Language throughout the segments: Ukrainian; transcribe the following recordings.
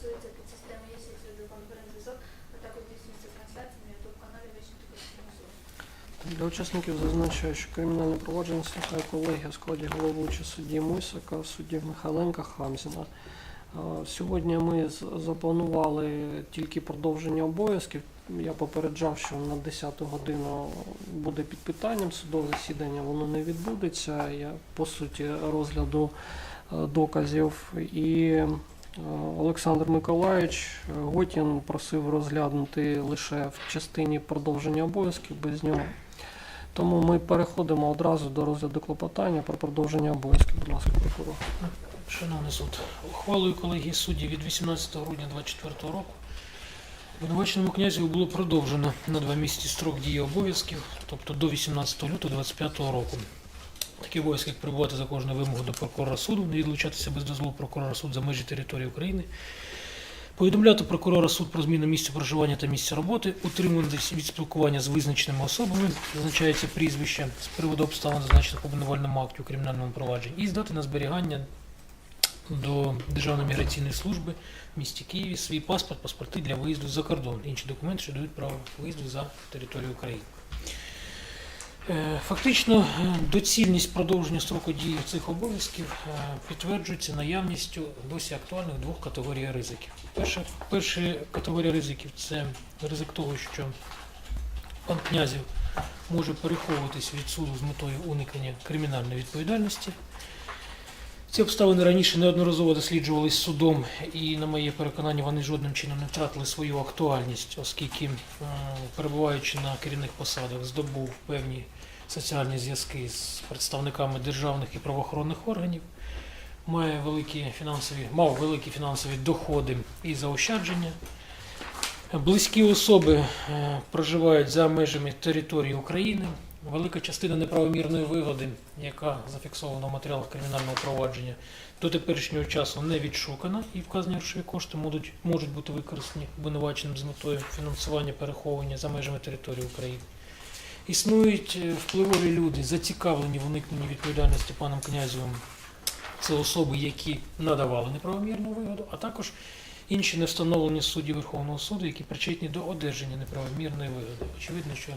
стосується підсистеми є відеоконференц-зв'язок, а також здійснюється трансляція на ютуб-каналі антикорупційний суд. Для учасників зазначаю, що кримінальне провадження слухає колегія в складі головуючого судді Мисака, судді Михайленка Хамзіна. Сьогодні ми запланували тільки продовження обов'язків. Я попереджав, що на 10 годину буде під питанням судове засідання, воно не відбудеться. Я по суті розгляду е, доказів і Олександр Миколаївич Готін просив розглянути лише в частині продовження обов'язків без нього. Тому ми переходимо одразу до розгляду клопотання про продовження обов'язків. Будь ласка, прокурор. Шановний суд, ухвалою колегії суддів від 18 грудня 2024 року винуваченому князю було продовжено на два місяці строк дії обов'язків, тобто до 18 лютого 2025 року. Такі обов'язки, як прибувати за кожну вимогу до прокурора суду, не відлучатися без дозволу прокурора суду за межі території України, повідомляти прокурора суд про зміну місця проживання та місця роботи, утримуватись від спілкування з визначеними особами, зазначається прізвище з приводу обставин, зазначених у обвинувальному акті у кримінальному провадженні, і здати на зберігання до Державної міграційної служби в місті Києві свій паспорт, паспорти для виїзду за кордон, інші документи, що дають право виїзду за територію України. Е, Фактично, е, доцільність продовження строку дії цих обов'язків е, підтверджується наявністю досі актуальних двох категорій ризиків. Перша, перша категорія ризиків це ризик того, що пан князів може переховуватись від суду з метою уникнення кримінальної відповідальності. Ці обставини раніше неодноразово досліджувалися судом, і, на моє переконання, вони жодним чином не втратили свою актуальність, оскільки, перебуваючи на керівних посадах, здобув певні соціальні зв'язки з представниками державних і правоохоронних органів, має великі фінансові, мав великі фінансові доходи і заощадження. Близькі особи е, проживають за межами території України. Велика частина неправомірної вигоди, яка зафіксована в матеріалах кримінального провадження, до теперішнього часу не відшукана, і вказані грошові кошти можуть, можуть бути використані обвинуваченим з метою фінансування переховування за межами території України. Існують е, впливові люди, зацікавлені в уникненні відповідальності паном князевим. Це особи, які надавали неправомірну вигоду, а також інші не встановлені судді Верховного суду, які причетні до одержання неправомірної вигоди. Очевидно, що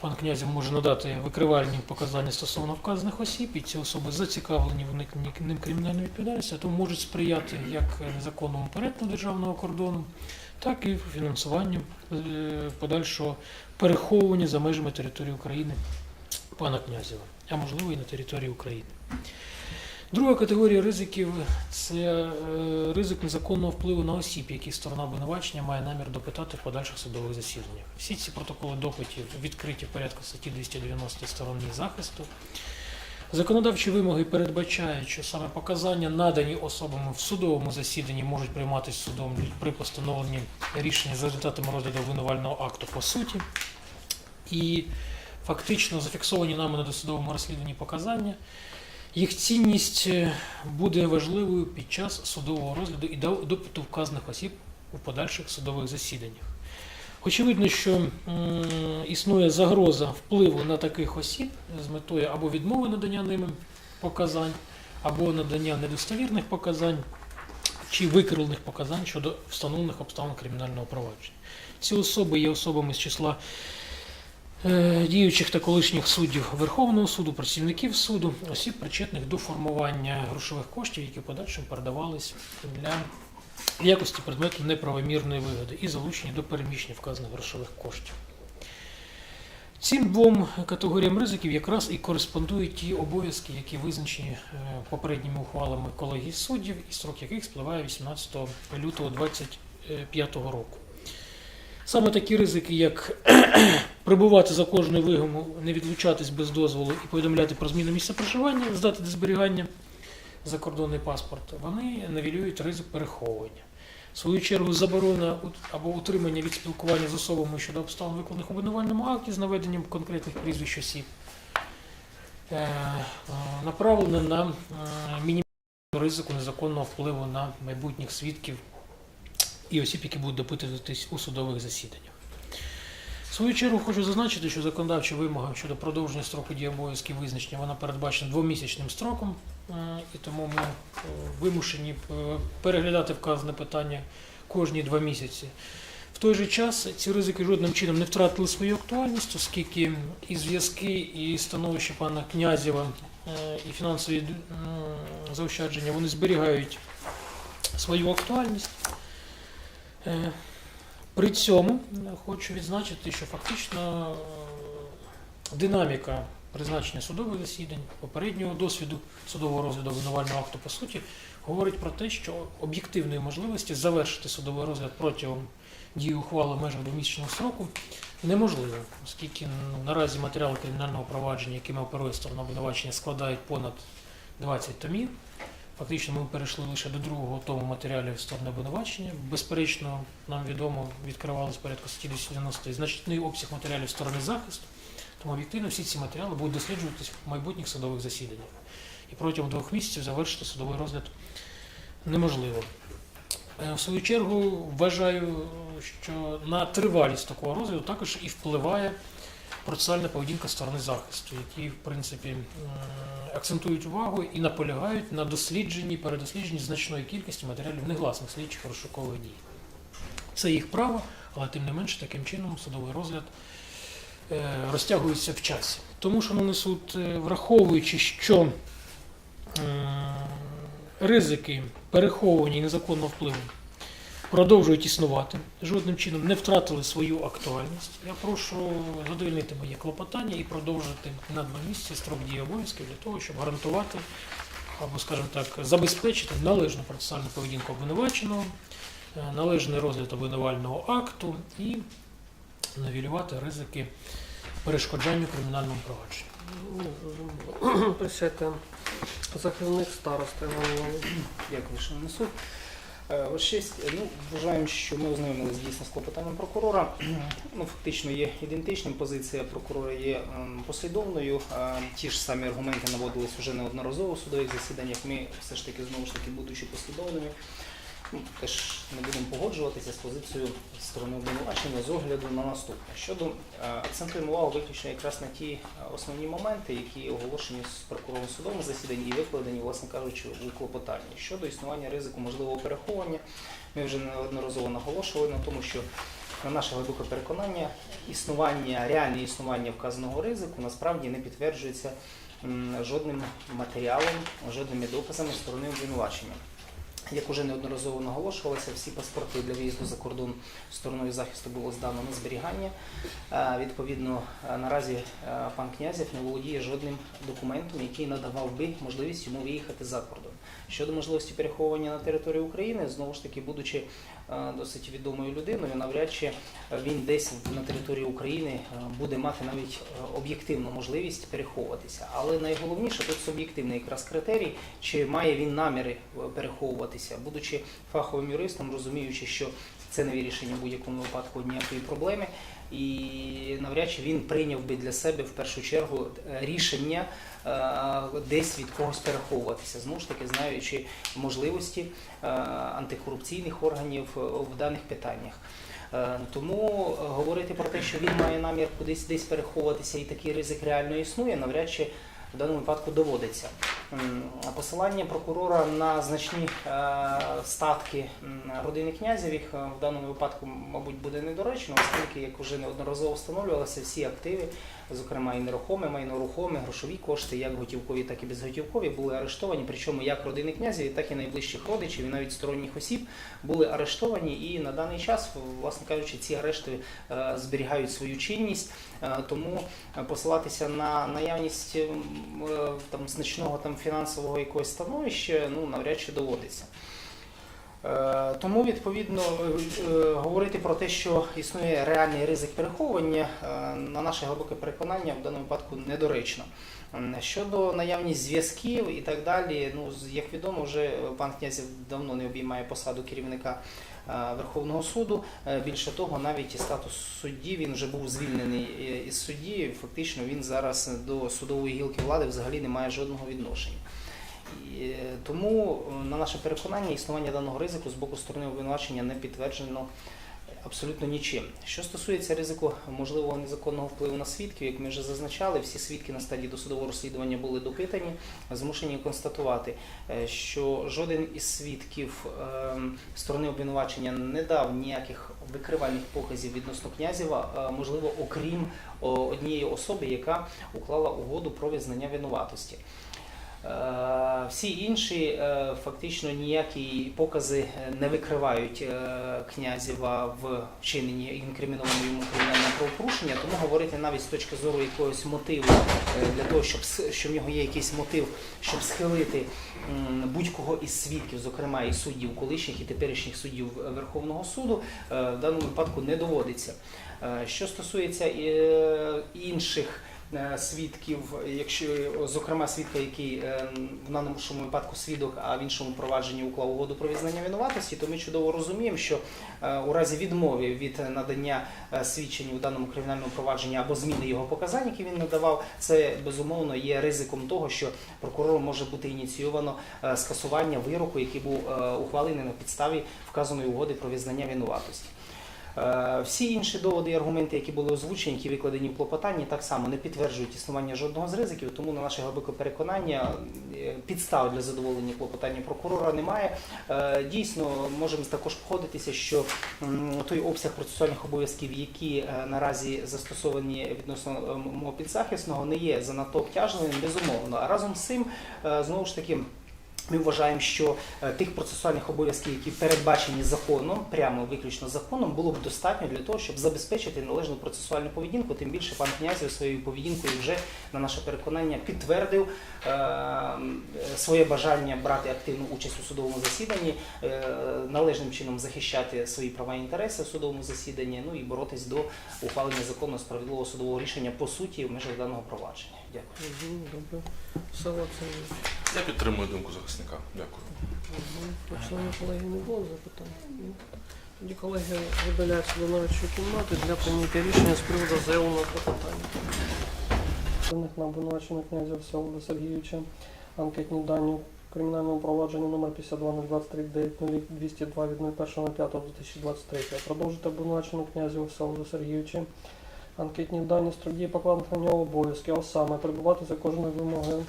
пан князів може надати викривальні показання стосовно вказаних осіб, і ці особи зацікавлені в уникненні ним кримінальної відповідальності, а тому можуть сприяти як незаконному перетину державного кордону, так і фінансуванню е, подальшого переховування за межами території України пана князєва, а можливо і на території України. Друга категорія ризиків це е, ризик незаконного впливу на осіб, які сторона обвинувачення має намір допитати в подальших судових засіданнях. Всі ці протоколи допитів відкриті в порядку статті 290 сторони захисту. Законодавчі вимоги передбачають, що саме показання, надані особами в судовому засіданні, можуть прийматися судом при постановленні рішення за результатами розгляду обвинувального акту по суті. І фактично зафіксовані нами на досудовому розслідуванні показання. Їх цінність е, буде важливою під час судового розгляду і допиту вказаних осіб у подальших судових засіданнях. Очевидно, що існує загроза впливу на таких осіб з метою або відмови надання ними показань, або надання недостовірних показань чи викривлених показань щодо встановлених обставин кримінального провадження. Ці особи є особами з числа е, діючих та колишніх суддів Верховного суду, працівників суду, осіб, причетних до формування грошових коштів, які в подальшому передавались для в якості предмету неправомірної вигоди і залучені до переміщення вказаних грошових коштів. Цим двом категоріям ризиків якраз і кореспондують ті обов'язки, які визначені е, попередніми ухвалами колегії суддів, і строк яких спливає 18 лютого 2025 року. Саме такі ризики, як прибувати за кожною вигому, не відлучатись без дозволу і повідомляти про зміну місця проживання, здати до зберігання закордонний паспорт, вони навілюють ризик переховування. В свою чергу, заборона або утримання від спілкування з особами щодо обставин викладених у обвинувальному акті з наведенням конкретних прізвищ осіб е, е, направлена на е, мінімізацію ризику незаконного впливу на майбутніх свідків і осіб, які будуть допитуватись у судових засіданнях. В свою чергу хочу зазначити, що законодавча вимога щодо продовження строку дії обов'язків визначення вона передбачена двомісячним строком, і тому ми е, вимушені е, переглядати вказане питання кожні два місяці. В той же час ці ризики жодним чином не втратили свою актуальність, оскільки і зв'язки, і становище пана Князєва, е, і фінансові заощадження вони зберігають свою актуальність. Е, При цьому е, хочу відзначити, що фактично е, динаміка призначення судових засідань, попереднього досвіду судового розгляду обвинувального акту по суті говорить про те, що об'єктивної можливості завершити судовий розгляд протягом дії ухвали в межах двомісячного строку неможливо, оскільки ну, наразі матеріали кримінального провадження, якими оперує сторона обвинувачення, складають понад 20 томів. Фактично ми перейшли лише до другого тому матеріалів сторони обвинувачення. Безперечно, нам відомо, відкривалось порядку статті 290 значний обсяг матеріалів сторони захисту. Тому об'єктивно всі ці матеріали будуть досліджуватись в майбутніх судових засіданнях. І протягом двох місяців завершити судовий розгляд неможливо. Е, В свою чергу вважаю, що на тривалість такого розгляду також і впливає процесуальна поведінка сторони захисту, які, в принципі, акцентують увагу і наполягають на дослідженні, передослідженні значної кількості матеріалів негласних слідчих розшукових дій. Це їх право, але тим не менше таким чином судовий розгляд е, розтягується в часі. Тому, шановний суд, е, враховуючи, що ризики переховування і незаконного впливу продовжують існувати, жодним чином не втратили свою актуальність. Я прошу задовольнити моє клопотання і продовжити на два місяці строк дії обов'язків для того, щоб гарантувати або, скажімо так, забезпечити належну процесуальну поведінку обвинуваченого, е, належний розгляд обвинувального акту і навілювати ризики перешкоджанню кримінальному провадженню. Ну. Захисник старости. Дякую, шановний суд. Ваш честь, ну, вважаємо, що ми ознайомилися дійсно з клопотанням прокурора. Ну, фактично є ідентичним. Позиція прокурора є послідовною. Е, Ті ж самі аргументи наводились вже неодноразово в судових засіданнях. Ми все ж таки знову ж таки, будучи послідовними, теж не будемо погоджуватися з позицією сторони обвинувачення з огляду на наступне. Щодо е, акцентуємо увагу виключно якраз на ті е, основні моменти, які оголошені з прокурором в судовому засіданні і викладені, власне кажучи, у клопотанні. Щодо існування ризику можливого переховування, ми вже неодноразово наголошували на тому, що на наше глибоке переконання, існування, реальне існування вказаного ризику насправді не підтверджується жодним матеріалом, жодними доказами сторони обвинувачення. Як уже неодноразово наголошувалося, всі паспорти для виїзду за кордон стороною захисту було здано на зберігання. Е, Відповідно, е, наразі е, пан Князєв не володіє жодним документом, який надавав би можливість йому виїхати за кордон. Щодо можливості переховування на території України, знову ж таки, будучи е, досить відомою людиною, навряд чи він десь на території України е, буде мати навіть е, об'єктивну можливість переховуватися. Але найголовніше тут суб'єктивний якраз критерій, чи має він наміри переховуватися, будучи фаховим юристом, розуміючи, що це не вирішення в будь-якому випадку ніякої проблеми. І навряд чи він прийняв би для себе в першу чергу е, рішення е, десь від когось переховуватися, знову ж таки знаючи можливості е, антикорупційних органів в даних питаннях. Тому говорити про те, що він має намір кудись десь переховуватися і такий ризик реально існує, навряд чи в даному випадку доводиться. Посилання прокурора на значні е, статки родини князевих е, в даному випадку, мабуть, буде недоречно, оскільки, як вже неодноразово встановлювалося, всі активи, зокрема і нерухоме, майно рухоме, грошові кошти, як готівкові, так і безготівкові, були арештовані. Причому як родини князеві, так і найближчих родичів, і навіть сторонніх осіб були арештовані. І на даний час, власне кажучи, ці арешти е, зберігають свою чинність. Тому посилатися на наявність там значного там фінансового якогось становища, ну навряд чи доводиться. Е, Тому відповідно е, говорити про те, що існує реальний ризик переховування, е, на наше глибоке переконання в даному випадку недоречно. Щодо наявність зв'язків і так далі, ну як відомо, вже пан князів давно не обіймає посаду керівника Верховного суду. Е, Більше того, навіть і статус судді він вже був звільнений е, із судді. Фактично він зараз до судової гілки влади взагалі не має жодного відношення. Е, Тому, е, на наше переконання, існування даного ризику з боку сторони обвинувачення не підтверджено абсолютно нічим. Що стосується ризику можливого незаконного впливу на свідків, як ми вже зазначали, всі свідки на стадії досудового розслідування були допитані, змушені констатувати, е, що жоден із свідків ем, сторони обвинувачення не дав ніяких викривальних показів відносно князєва, е, можливо, окрім однієї особи, яка уклала угоду про визнання винуватості. Е, Всі інші е, фактично ніякі покази не викривають е, князєва в вчиненні інкримінованого йому кримінального правопорушення, тому говорити навіть з точки зору якогось мотиву для того, щоб що в нього є якийсь мотив, щоб схилити будь-кого із свідків, зокрема і суддів, колишніх і теперішніх суддів Верховного суду, в даному випадку не доводиться. Що стосується інших свідків, якщо зокрема свідка, який е, в даному випадку свідок, а в іншому провадженні уклав угоду про визнання винуватості, то ми чудово розуміємо, що е, у разі відмови від надання е, свідчень у даному кримінальному провадженні або зміни його показань, які він надавав, це безумовно є ризиком того, що прокурором може бути ініційовано е, скасування вироку, який був е, ухвалений на підставі вказаної угоди про визнання винуватості. Е, Всі інші доводи і аргументи, які були озвучені, які викладені в клопотанні, так само не підтверджують існування жодного з ризиків, тому на наше глибоке переконання е, підстав для задоволення клопотання прокурора немає. Е, Дійсно, можемо також погодитися, що той обсяг процесуальних обов'язків, які наразі застосовані відносно мого підзахисного, не є занадто обтяжливим, безумовно. А разом з цим, знову ж таки. Ми вважаємо, що е, тих процесуальних обов'язків, які передбачені законом, прямо виключно законом, було б достатньо для того, щоб забезпечити належну процесуальну поведінку. Тим більше пан князів своєю поведінкою вже на наше переконання підтвердив е, е, своє бажання брати активну участь у судовому засіданні, належним чином захищати свої права і інтереси в судовому засіданні, ну і боротись до ухвалення законного справедливого судового рішення по суті в межах даного провадження. Дякую. Добре. Я підтримую думку захисника. Дякую. Мгм. По колеги було запитань? Тоді колеги видаляються до нарадчої кімнати для прийняття рішення з приводу заявленого клопотання. Даних на обвинувачення князя Всеволода Сергійовича анкетні дані в кримінальному провадженні номер 52223 202 від 01.05.2023. Продовжити обвинувачення князя Всеволода Сергійовича анкетні дані строк дії покладених на нього обов'язки, а саме прибувати за кожною вимогою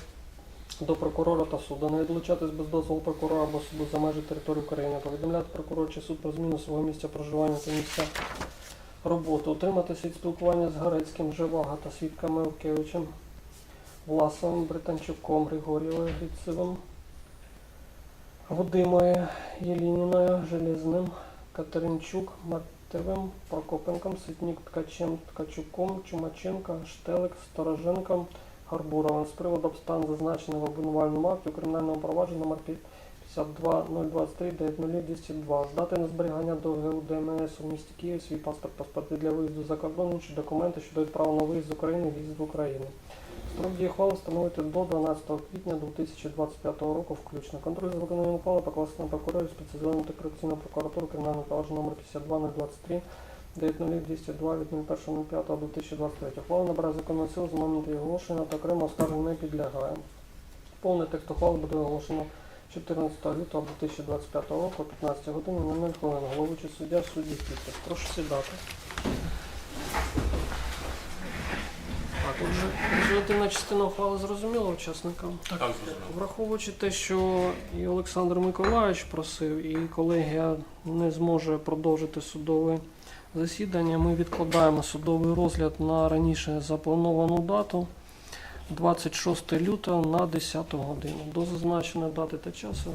до прокурора та суду, не відлучатись без дозволу прокурора або суду за межі території України, повідомляти прокурор чи суд про зміну свого місця проживання та місця роботи, утриматися від спілкування з Гарецьким, Живаго та свідками Овкевичем, Власовим, Британчуком, Григорєвою, Грицевим, Вадимою, Єлініною, Железним, Катеринчук, Мартевим, Прокопенком, Ситнік, Ткачем, Ткачуком, Чумаченко, Штелик, Стороженком, Гарбуровим з приводу обстан, зазначених в обвинувальному акті у кримінальному провадженні номер 52023 202 здати на зберігання до ГУ ДМС у місті Київ свій паспорт, паспорти для виїзду за кордон, інші документи щодо на виїзд з України, в'їзд в Україну. Строк дії ухвали встановити до 12 квітня 2025 року включно. Контроль за виконанням ухвали покласти на прокурорів спеціалізованої антикорупційної прокуратури кримінального провадження номер 52023 90202 від 01.05.2023. Ухвала набирає законну силу з моменту її оголошення та окремо оскарження не підлягає. Повний текст ухвали буде оголошено 14 лютого 2025 року о 15 годині на 0 хвилин. Головуючий суддя судді підпис. Прошу сідати. Так, отже, результативна частина ухвали зрозуміла учасникам. Так, зрозуміло. Враховуючи те, що і Олександр Миколаївич просив, і колегія не зможе продовжити судове засідання, ми відкладаємо судовий розгляд на раніше заплановану дату 26 лютого на 10 годину. До зазначеної дати та часу